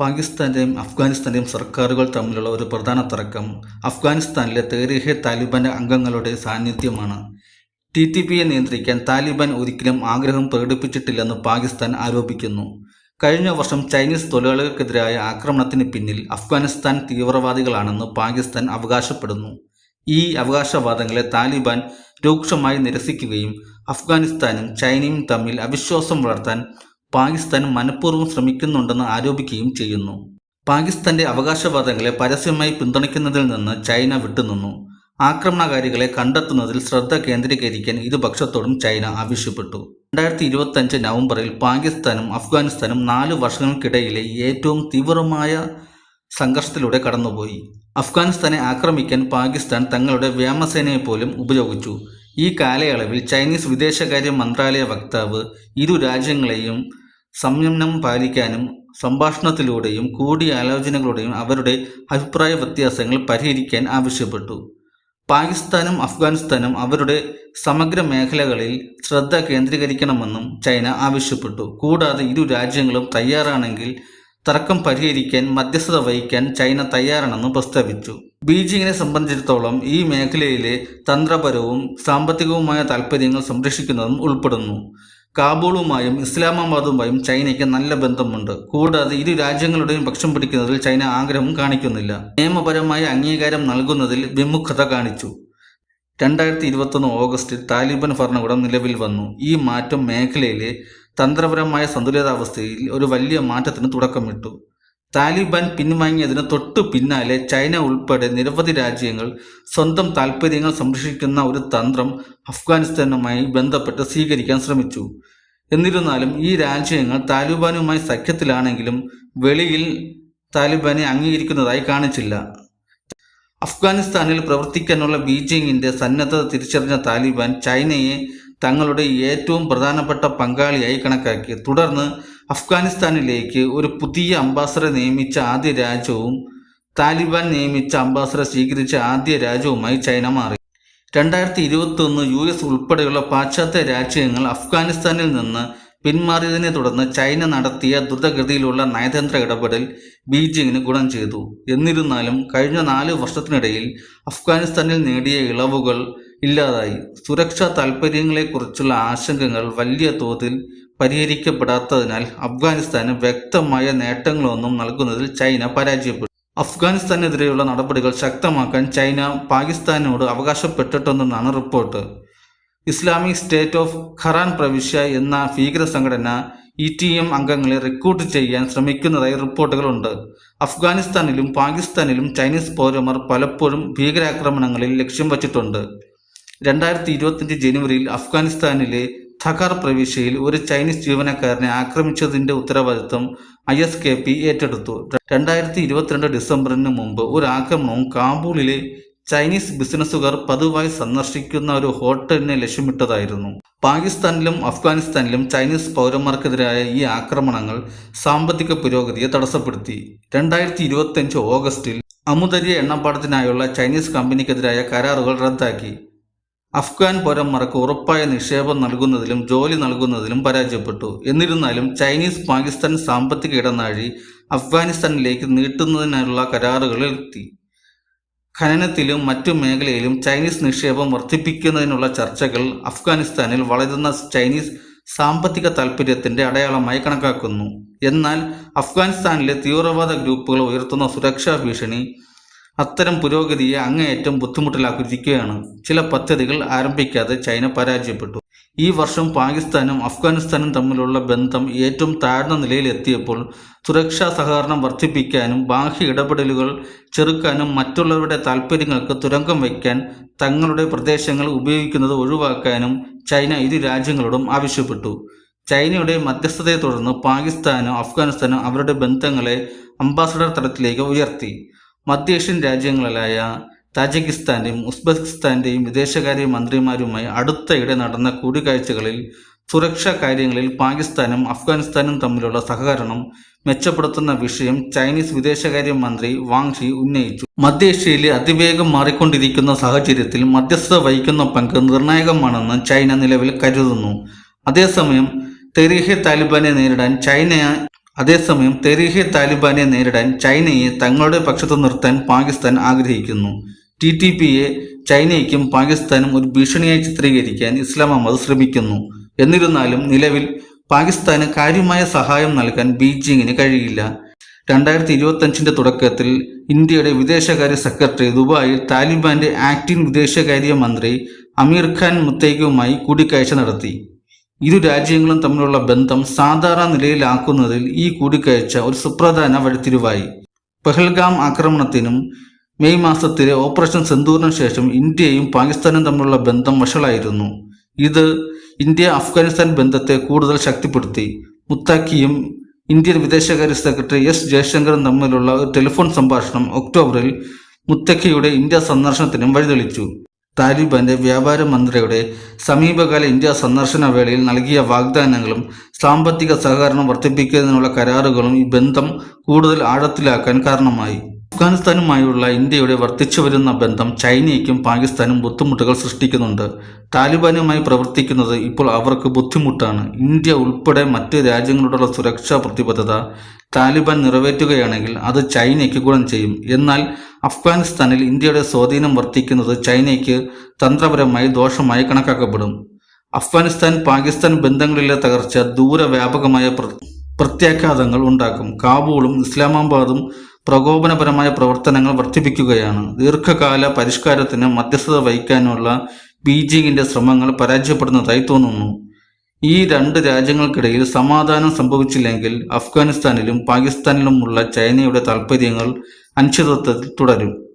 പാകിസ്ഥാന്റെയും അഫ്ഗാനിസ്ഥാന്റെയും സർക്കാരുകൾ തമ്മിലുള്ള ഒരു പ്രധാന തർക്കം അഫ്ഗാനിസ്ഥാനിലെ തെരീഹെ താലിബാന്റെ അംഗങ്ങളുടെ സാന്നിധ്യമാണ്. ടി ടി പിയെ നിയന്ത്രിക്കാൻ താലിബാൻ ഒരിക്കലും ആഗ്രഹം പ്രകടിപ്പിച്ചിട്ടില്ലെന്ന് പാകിസ്ഥാൻ ആരോപിക്കുന്നു. കഴിഞ്ഞ വർഷം ചൈനീസ് തൊഴിലാളികൾക്കെതിരായ ആക്രമണത്തിന് പിന്നിൽ അഫ്ഗാനിസ്ഥാൻ തീവ്രവാദികളാണെന്ന് പാകിസ്ഥാൻ അവകാശപ്പെടുന്നു. ഈ അവകാശവാദങ്ങളെ താലിബാൻ രൂക്ഷമായി നിരസിക്കുകയും അഫ്ഗാനിസ്ഥാനും ചൈനയും തമ്മിൽ അവിശ്വാസം വളർത്താൻ പാകിസ്ഥാൻ മനഃപൂർവം ശ്രമിക്കുന്നുണ്ടെന്ന് ആരോപിക്കുകയും ചെയ്യുന്നു. പാകിസ്ഥാന്റെ അവകാശവാദങ്ങളെ പരസ്യമായി പിന്തുണയ്ക്കുന്നതിൽ നിന്ന് ചൈന വിട്ടുനിന്നു. ആക്രമണകാരികളെ കണ്ടെത്തുന്നതിൽ ശ്രദ്ധ കേന്ദ്രീകരിക്കാൻ ഇരുപക്ഷത്തോടും ചൈന ആവശ്യപ്പെട്ടു. രണ്ടായിരത്തി ഇരുപത്തഞ്ച് നവംബറിൽ പാകിസ്ഥാനും അഫ്ഗാനിസ്ഥാനും നാല് വർഷങ്ങൾക്കിടയിലെ ഏറ്റവും തീവ്രമായ സംഘർഷത്തിലൂടെ കടന്നുപോയി. അഫ്ഗാനിസ്ഥാനെ ആക്രമിക്കാൻ പാകിസ്ഥാൻ തങ്ങളുടെ വ്യോമസേനയെ പോലും ഉപയോഗിച്ചു. ഈ കാലയളവിൽ ചൈനീസ് വിദേശകാര്യ മന്ത്രാലയ വക്താവ് ഇരു രാജ്യങ്ങളെയും സംയമനം പാലിക്കാനും സംഭാഷണത്തിലൂടെയും കൂടിയാലോചനകളുടെയും അവരുടെ അഭിപ്രായ വ്യത്യാസങ്ങൾ പരിഹരിക്കാൻ ആവശ്യപ്പെട്ടു. പാകിസ്ഥാനും അഫ്ഗാനിസ്ഥാനും അവരുടെ സമഗ്ര മേഖലകളിൽ ശ്രദ്ധ കേന്ദ്രീകരിക്കണമെന്നും ചൈന ആവശ്യപ്പെട്ടു. കൂടാതെ ഇരു രാജ്യങ്ങളും തയ്യാറാണെങ്കിൽ തർക്കം പരിഹരിക്കാൻ മധ്യസ്ഥത വഹിക്കാൻ ചൈന തയ്യാറാണെന്നും പ്രസ്താവിച്ചു. ബീജിങ്ങിനെ സംബന്ധിച്ചിടത്തോളം ഈ മേഖലയിലെ തന്ത്രപരവും സാമ്പത്തികവുമായ താൽപ്പര്യങ്ങൾ സംരക്ഷിക്കുന്നതും ഉൾപ്പെടുന്നു. കാബൂളുമായും ഇസ്ലാമാബാദുമായും ചൈനയ്ക്ക് നല്ല ബന്ധമുണ്ട്. കൂടാതെ ഇരു രാജ്യങ്ങളുടെയും പക്ഷം പിടിക്കുന്നതിൽ ചൈന ആഗ്രഹം കാണിക്കുന്നില്ല. നിയമപരമായ അംഗീകാരം നൽകുന്നതിൽ വിമുഖത കാണിച്ചു. രണ്ടായിരത്തി ഇരുപത്തൊന്ന് ഓഗസ്റ്റിൽ താലിബൻ ഭരണകൂടം നിലവിൽ വന്നു. ഈ മാറ്റം മേഖലയിലെ തന്ത്രപരമായ സന്തുലിതാവസ്ഥയിൽ ഒരു വലിയ മാറ്റത്തിന് തുടക്കമിട്ടു. താലിബാൻ പിൻവാങ്ങിയതിന് തൊട്ടു പിന്നാലെ ചൈന ഉൾപ്പെടെ നിരവധി രാജ്യങ്ങൾ സ്വന്തം താൽപ്പര്യങ്ങൾ സംരക്ഷിക്കുന്ന ഒരു തന്ത്രം അഫ്ഗാനിസ്ഥാനുമായി ബന്ധപ്പെട്ട് സ്വീകരിക്കാൻ ശ്രമിച്ചു. എന്നിരുന്നാലും ഈ രാജ്യങ്ങൾ താലിബാനുമായി സഖ്യത്തിലാണെങ്കിലും വെളിയിൽ താലിബാനെ അംഗീകരിക്കുന്നതായി കാണിച്ചില്ല. അഫ്ഗാനിസ്ഥാനിൽ പ്രവർത്തിക്കാനുള്ള ബീജിംഗിന്റെ സന്നദ്ധത തിരിച്ചറിഞ്ഞ താലിബാൻ ചൈനയെ തങ്ങളുടെ ഏറ്റവും പ്രധാനപ്പെട്ട പങ്കാളിയായി കണക്കാക്കി. തുടർന്ന് അഫ്ഗാനിസ്ഥാനിലേക്ക് ഒരു പുതിയ അംബാസഡറെ നിയമിച്ച ആദ്യ രാജ്യവും താലിബാൻ നിയമിച്ച അംബാസഡറെ സ്വീകരിച്ച ആദ്യ രാജ്യവുമായി ചൈന മാറി. രണ്ടായിരത്തി ഇരുപത്തൊന്ന് യു എസ് ഉൾപ്പെടെയുള്ള പാശ്ചാത്യ രാജ്യങ്ങൾ അഫ്ഗാനിസ്ഥാനിൽ നിന്ന് പിന്മാറിയതിനെ തുടർന്ന് ചൈന നടത്തിയ ദ്രുതഗതിയിലുള്ള നയതന്ത്ര ഇടപെടൽ ബീജിങ്ങിന് ഗുണം ചെയ്തു. എന്നിരുന്നാലും കഴിഞ്ഞ നാല് വർഷത്തിനിടയിൽ അഫ്ഗാനിസ്ഥാനിൽ നേടിയ ഇളവുകൾ ഇല്ലാതായി. സുരക്ഷാ താൽപ്പര്യങ്ങളെക്കുറിച്ചുള്ള ആശങ്കകൾ വലിയ തോതിൽ പരിഹരിക്കപ്പെടാത്തതിനാൽ അഫ്ഗാനിസ്ഥാന് വ്യക്തമായ നേട്ടങ്ങളൊന്നും നൽകുന്നതിൽ ചൈന പരാജയപ്പെട്ടു. അഫ്ഗാനിസ്ഥാനെതിരെയുള്ള നടപടികൾ ശക്തമാക്കാൻ ചൈന പാകിസ്ഥാനോട് അവകാശപ്പെട്ടിട്ടുണ്ടെന്നാണ് റിപ്പോർട്ട്. ഇസ്ലാമിക് സ്റ്റേറ്റ് ഓഫ് ഖറാൻ പ്രവിശ്യ എന്ന ഭീകര സംഘടന ഇ ടി എം അംഗങ്ങളെ റിക്രൂട്ട് ചെയ്യാൻ ശ്രമിക്കുന്നതായി റിപ്പോർട്ടുകളുണ്ട്. അഫ്ഗാനിസ്ഥാനിലും പാകിസ്ഥാനിലും ചൈനീസ് പൗരന്മാർ പലപ്പോഴും ഭീകരാക്രമണങ്ങളിൽ ലക്ഷ്യം വച്ചിട്ടുണ്ട്. രണ്ടായിരത്തി ഇരുപത്തിയഞ്ച് ജനുവരിയിൽ അഫ്ഗാനിസ്ഥാനിലെ ധക്കാർ പ്രവിശ്യയിൽ ഒരു ചൈനീസ് ജീവനക്കാരനെ ആക്രമിച്ചതിന്റെ ഉത്തരവാദിത്വം ഐ എസ് കെ പി ഏറ്റെടുത്തു. രണ്ടായിരത്തി ഇരുപത്തിരണ്ട് ഡിസംബറിന് മുമ്പ് ഒരു ആക്രമണവും കാബൂളിലെ ചൈനീസ് ബിസിനസ്സുകാർ പതിവായി സന്ദർശിക്കുന്ന ഒരു ഹോട്ടലിനെ ലക്ഷ്യമിട്ടതായിരുന്നു. പാകിസ്ഥാനിലും അഫ്ഗാനിസ്ഥാനിലും ചൈനീസ് പൗരന്മാർക്കെതിരായ ഈ ആക്രമണങ്ങൾ സാമ്പത്തിക പുരോഗതിയെ തടസ്സപ്പെടുത്തി. രണ്ടായിരത്തി ഇരുപത്തിയഞ്ച് ഓഗസ്റ്റിൽ അമുദരിയ എണ്ണപ്പാടത്തിനായുള്ള ചൈനീസ് കമ്പനിക്കെതിരായ കരാറുകൾ റദ്ദാക്കി. അഫ്ഗാൻ പൗരന്മാർക്ക് ഉറപ്പായ നിക്ഷേപം നൽകുന്നതിലും ജോലി നൽകുന്നതിലും പരാജയപ്പെട്ടു. എന്നിരുന്നാലും ചൈനീസ് പാകിസ്ഥാൻ സാമ്പത്തിക ഇടനാഴി അഫ്ഗാനിസ്ഥാനിലേക്ക് നീട്ടുന്നതിനുള്ള കരാറുകളിലെത്തി ഖനനത്തിലും മറ്റു മേഖലയിലും ചൈനീസ് നിക്ഷേപം വർദ്ധിപ്പിക്കുന്നതിനുള്ള ചർച്ചകൾ അഫ്ഗാനിസ്ഥാനിൽ വളരുന്ന ചൈനീസ് സാമ്പത്തിക താൽപ്പര്യത്തിന്റെ അടയാളമായി കണക്കാക്കുന്നു. എന്നാൽ അഫ്ഗാനിസ്ഥാനിലെ തീവ്രവാദ ഗ്രൂപ്പുകൾ ഉയർത്തുന്ന സുരക്ഷാ ഭീഷണി അത്തരം പുരോഗതിയെ അങ്ങേയറ്റം ബുദ്ധിമുട്ടിലാക്കിയിരിക്കുകയാണ്. ചില പദ്ധതികൾ ആരംഭിക്കാതെ ചൈന പരാജയപ്പെട്ടു. ഈ വർഷം പാകിസ്ഥാനും അഫ്ഗാനിസ്ഥാനും തമ്മിലുള്ള ബന്ധം ഏറ്റവും താഴ്ന്ന നിലയിലെത്തിയപ്പോൾ സുരക്ഷാ സഹകരണം വർദ്ധിപ്പിക്കാനും ബാഹ്യ ഇടപെടലുകൾ ചെറുക്കാനും മറ്റുള്ളവരുടെ താൽപ്പര്യങ്ങൾക്ക് തുരങ്കം വയ്ക്കാൻ തങ്ങളുടെ പ്രദേശങ്ങൾ ഉപയോഗിക്കുന്നത് ഒഴിവാക്കാനും ചൈന ഇരു രാജ്യങ്ങളോടും ആവശ്യപ്പെട്ടു. ചൈനയുടെ മധ്യസ്ഥതയെ തുടർന്ന് പാകിസ്ഥാനും അഫ്ഗാനിസ്ഥാനും അവരുടെ ബന്ധങ്ങളെ അംബാസഡർ തലത്തിലേക്ക് ഉയർത്തി. മധ്യേഷ്യൻ രാജ്യങ്ങളായ താജിക്കിസ്ഥാന്റെയും ഉസ്ബെക്കിസ്ഥാന്റെയും വിദേശകാര്യ മന്ത്രിമാരുമായി അടുത്തയിടെ നടന്ന കൂടിക്കാഴ്ചകളിൽ സുരക്ഷാ കാര്യങ്ങളിൽ പാകിസ്ഥാനും അഫ്ഗാനിസ്ഥാനും തമ്മിലുള്ള സഹകരണം മെച്ചപ്പെടുത്തുന്ന വിഷയം ചൈനീസ് വിദേശകാര്യ മന്ത്രി വാങ് ഷി ഉന്നയിച്ചു. മധ്യേഷ്യയിലെ അതിവേഗം മാറിക്കൊണ്ടിരിക്കുന്ന സാഹചര്യത്തിൽ മധ്യസ്ഥത വഹിക്കുന്ന പങ്ക് നിർണായകമാണെന്ന് ചൈന നിലവിൽ കരുതുന്നു. അതേസമയം തെരീഹെ താലിബാനെ നേരിടാൻ ചൈന അതേസമയം തെരീഹെ താലിബാനെ നേരിടാൻ ചൈനയെ തങ്ങളുടെ പക്ഷത്തു നിർത്താൻ പാകിസ്ഥാൻ ആഗ്രഹിക്കുന്നു. ടി ടി പിയെ ചൈനയ്ക്കും പാകിസ്ഥാനും ഒരു ഭീഷണിയായി ചിത്രീകരിക്കാൻ ഇസ്ലാമാബാദ് ശ്രമിക്കുന്നു. എന്നിരുന്നാലും നിലവിൽ പാകിസ്ഥാന് കാര്യമായ സഹായം നൽകാൻ ബീജിങ്ങിന് കഴിയില്ല. രണ്ടായിരത്തി ഇരുപത്തഞ്ചിന്റെ തുടക്കത്തിൽ ഇന്ത്യയുടെ വിദേശകാര്യ സെക്രട്ടറി ദുബായിൽ താലിബാന്റെ ആക്ടിംഗ് വിദേശകാര്യ മന്ത്രി അമീർ ഖാൻ മുത്തൈഖുമായി കൂടിക്കാഴ്ച നടത്തി. ഇരു രാജ്യങ്ങളും തമ്മിലുള്ള ബന്ധം സാധാരണ നിലയിലാക്കുന്നതിൽ ഈ കൂടിക്കാഴ്ച ഒരു സുപ്രധാന വഴിത്തിരിവായി. പെഹൽഗാം ആക്രമണത്തിനും മെയ് മാസത്തിലെ ഓപ്പറേഷൻ സിന്ദൂറിനും ശേഷം ഇന്ത്യയും പാകിസ്ഥാനും തമ്മിലുള്ള ബന്ധം വഷളായിരുന്നു. ഇത് ഇന്ത്യ അഫ്ഗാനിസ്ഥാൻ ബന്ധത്തെ കൂടുതൽ ശക്തിപ്പെടുത്തി. മുത്താക്കിയും ഇന്ത്യൻ വിദേശകാര്യ സെക്രട്ടറി എസ് ജയശങ്കറും തമ്മിലുള്ള ഒരു ടെലിഫോൺ സംഭാഷണം ഒക്ടോബറിൽ മുത്തക്കിയുടെ ഇന്ത്യ സന്ദർശനത്തിനും വഴിതെളിച്ചു. താലിബാന്റെ വ്യാപാര മന്ത്രിയുടെ സമീപകാല ഇന്ത്യ സന്ദർശന വേളയിൽ നൽകിയ വാഗ്ദാനങ്ങളും സാമ്പത്തിക സഹകരണം വർദ്ധിപ്പിക്കുന്നതിനുള്ള കരാറുകളും ഈ ബന്ധം കൂടുതൽ ആഴത്തിലാക്കാൻ കാരണമായി. അഫ്ഗാനിസ്ഥാനുമായുള്ള ഇന്ത്യയുടെ വർദ്ധിച്ചു വരുന്ന ബന്ധം ചൈനയ്ക്കും പാകിസ്ഥാനും ബുദ്ധിമുട്ടുകൾ സൃഷ്ടിക്കുന്നുണ്ട്. താലിബാനുമായി പ്രവർത്തിക്കുന്നത് ഇപ്പോൾ അവർക്ക് ബുദ്ധിമുട്ടാണ്. ഇന്ത്യ ഉൾപ്പെടെ മറ്റ് രാജ്യങ്ങളോടുള്ള സുരക്ഷാ പ്രതിബദ്ധത താലിബാൻ നിറവേറ്റുകയാണെങ്കിൽ അത് ചൈനയ്ക്ക് ഗുണം ചെയ്യും. എന്നാൽ അഫ്ഗാനിസ്ഥാനിൽ ഇന്ത്യയുടെ സ്വാധീനം വർദ്ധിക്കുന്നത് ചൈനയ്ക്ക് തന്ത്രപരമായി ദോഷമായി കണക്കാക്കപ്പെടും. അഫ്ഗാനിസ്ഥാൻ പാകിസ്ഥാൻ ബന്ധങ്ങളിലെ തകർച്ച ദൂരവ്യാപകമായ പ്ര പ്രത്യാഘാതങ്ങൾ ഉണ്ടാക്കും. കാബൂളും ഇസ്ലാമാബാദും പ്രകോപനപരമായ പ്രവർത്തനങ്ങൾ വർദ്ധിപ്പിക്കുകയാണ്. ദീർഘകാല പരിഷ്കാരത്തിന് മധ്യസ്ഥത വഹിക്കാനുള്ള ബീജിംഗിന്റെ ശ്രമങ്ങൾ പരാജയപ്പെടുന്നതായി തോന്നുന്നു. ഈ രണ്ട് രാജ്യങ്ങൾക്കിടയിൽ സമാധാനം സംഭവിച്ചില്ലെങ്കിൽ അഫ്ഗാനിസ്ഥാനിലും പാകിസ്ഥാനിലുമുള്ള ചൈനയുടെ താൽപ്പര്യങ്ങൾ അനിശ്ചിതത്വത്തിൽ തുടരും.